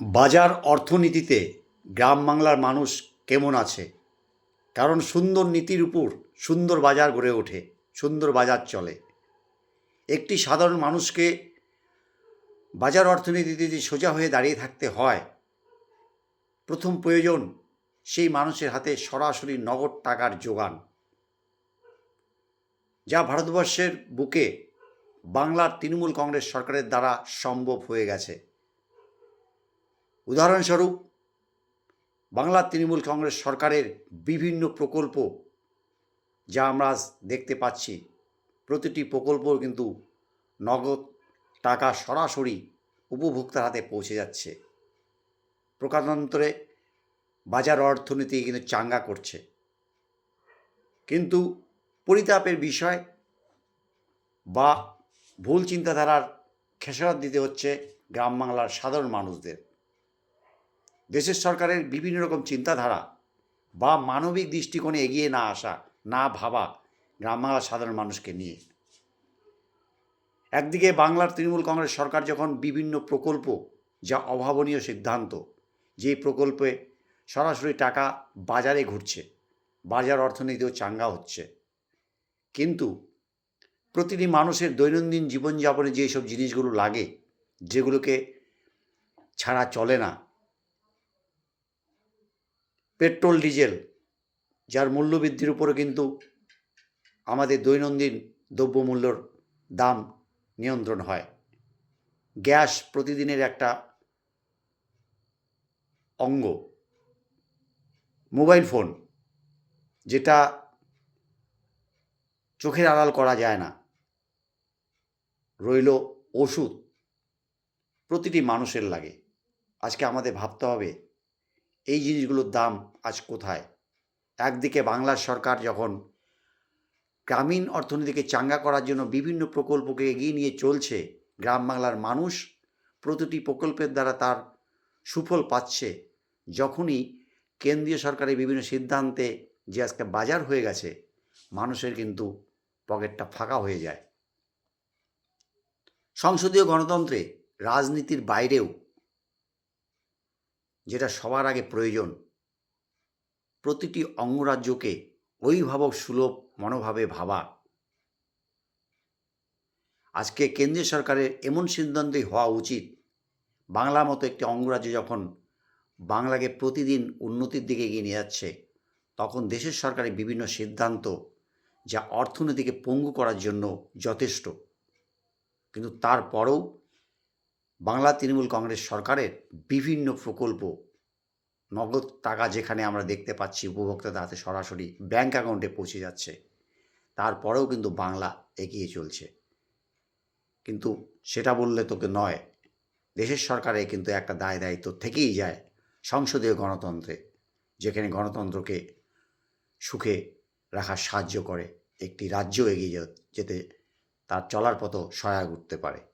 বাজার অর্থনীতিতে গ্রাম বাংলার মানুষ কেমন আছে? কারণ সুন্দর নীতির উপর সুন্দর বাজার গড়ে ওঠে, সুন্দর বাজার চলে। একটি সাধারণ মানুষকে বাজার অর্থনীতিতে যদি সোজা হয়ে দাঁড়িয়ে থাকতে হয়, প্রথম প্রয়োজন সেই মানুষের হাতে সরাসরি নগদ টাকার যোগান, যা ভারতবর্ষের বুকে বাংলার তৃণমূল কংগ্রেস সরকারের দ্বারা সম্ভব হয়ে গেছে। উদাহরণস্বরূপ বাংলার তৃণমূল কংগ্রেস সরকারের বিভিন্ন প্রকল্প যা আমরা দেখতে পাচ্ছি, প্রতিটি প্রকল্প কিন্তু নগদ টাকা সরাসরি উপভোক্তার হাতে পৌঁছে যাচ্ছে। প্রকারান্তরে বাজার অর্থনীতি কিন্তু চাঙ্গা করছে। কিন্তু পরিতাপের বিষয় বা ভুল চিন্তাধারার খেসারত দিতে হচ্ছে গ্রাম বাংলার সাধারণ মানুষদের। দেশের সরকারের বিভিন্ন রকম চিন্তাধারা বা মানবিক দৃষ্টিকোণে এগিয়ে না আসা, না ভাবা গ্রাম বাংলার সাধারণ মানুষকে নিয়ে। একদিকে বাংলার তৃণমূল কংগ্রেস সরকার যখন বিভিন্ন প্রকল্প, যা অভাবনীয় সিদ্ধান্ত যে প্রকল্পে সরাসরি টাকা বাজারে ঘুরছে, বাজার অর্থনীতিও চাঙ্গা হচ্ছে। কিন্তু প্রতিটি মানুষের দৈনন্দিন জীবনযাপনে যেসব জিনিসগুলো লাগে, যেগুলোকে ছাড়া চলে না পেট্রোল, ডিজেল, যার মূল্যবৃদ্ধির উপরে কিন্তু আমাদের দৈনন্দিন দ্রব্যমূল্যর দাম নিয়ন্ত্রণ হয়। গ্যাস প্রতিদিনের একটা অঙ্গ। মোবাইল ফোন, যেটা চোখের আড়াল করা যায় না। রইল ওষুধ, প্রতিটি মানুষের লাগে। আজকে আমাদের ভাবতে হবে এই জিনিসগুলোর দাম আজ কোথায়? একদিকে বাংলার সরকার যখন গ্রামীণ অর্থনীতিকে চাঙ্গা করার জন্য বিভিন্ন প্রকল্পকে এগিয়ে নিয়ে চলছে, গ্রাম বাংলার মানুষ প্রতিটি প্রকল্পের দ্বারা তার সুফল পাচ্ছে, যখনই কেন্দ্রীয় সরকারের বিভিন্ন সিদ্ধান্তে যে আজকে বাজার হয়ে গেছে, মানুষের কিন্তু পকেটটা ফাঁকা হয়ে যায়। সংসদীয় গণতন্ত্রে রাজনীতির বাইরেও যেটা সবার আগে প্রয়োজন। প্রতিটি অঙ্গরাজ্যকে অভিভাবক সুলভ মনোভাবে ভাবা। আজকে কেন্দ্রীয় সরকারের এমন সিদ্ধান্তই হওয়া উচিত। বাংলা মতো একটি অঙ্গরাজ্য যখন বাংলাকে প্রতিদিন উন্নতির দিকে এগিয়ে নিয়ে যাচ্ছে, তখন দেশের সরকারের বিভিন্ন সিদ্ধান্ত যা অর্থনীতিকে পঙ্গু করার জন্য যথেষ্ট। কিন্তু তারপরেও বাংলা তৃণমূল কংগ্রেস সরকারের বিভিন্ন প্রকল্প, নগদ টাকা যেখানে আমরা দেখতে পাচ্ছি উপভোক্তাদের হাতে সরাসরি ব্যাঙ্ক অ্যাকাউন্টে পৌঁছে যাচ্ছে, তারপরেও কিন্তু বাংলা এগিয়ে চলছে। কিন্তু সেটা বললে তোকে নয়, দেশের সরকারে কিন্তু একটা দায় দায়িত্ব থেকেই যায় সংসদীয় গণতন্ত্রে, যেখানে গণতন্ত্রকে সুখে রাখার সাহায্য করে একটি রাজ্য এগিয়ে যেতে, তার চলার পথও সহায়ক উঠতে পারে।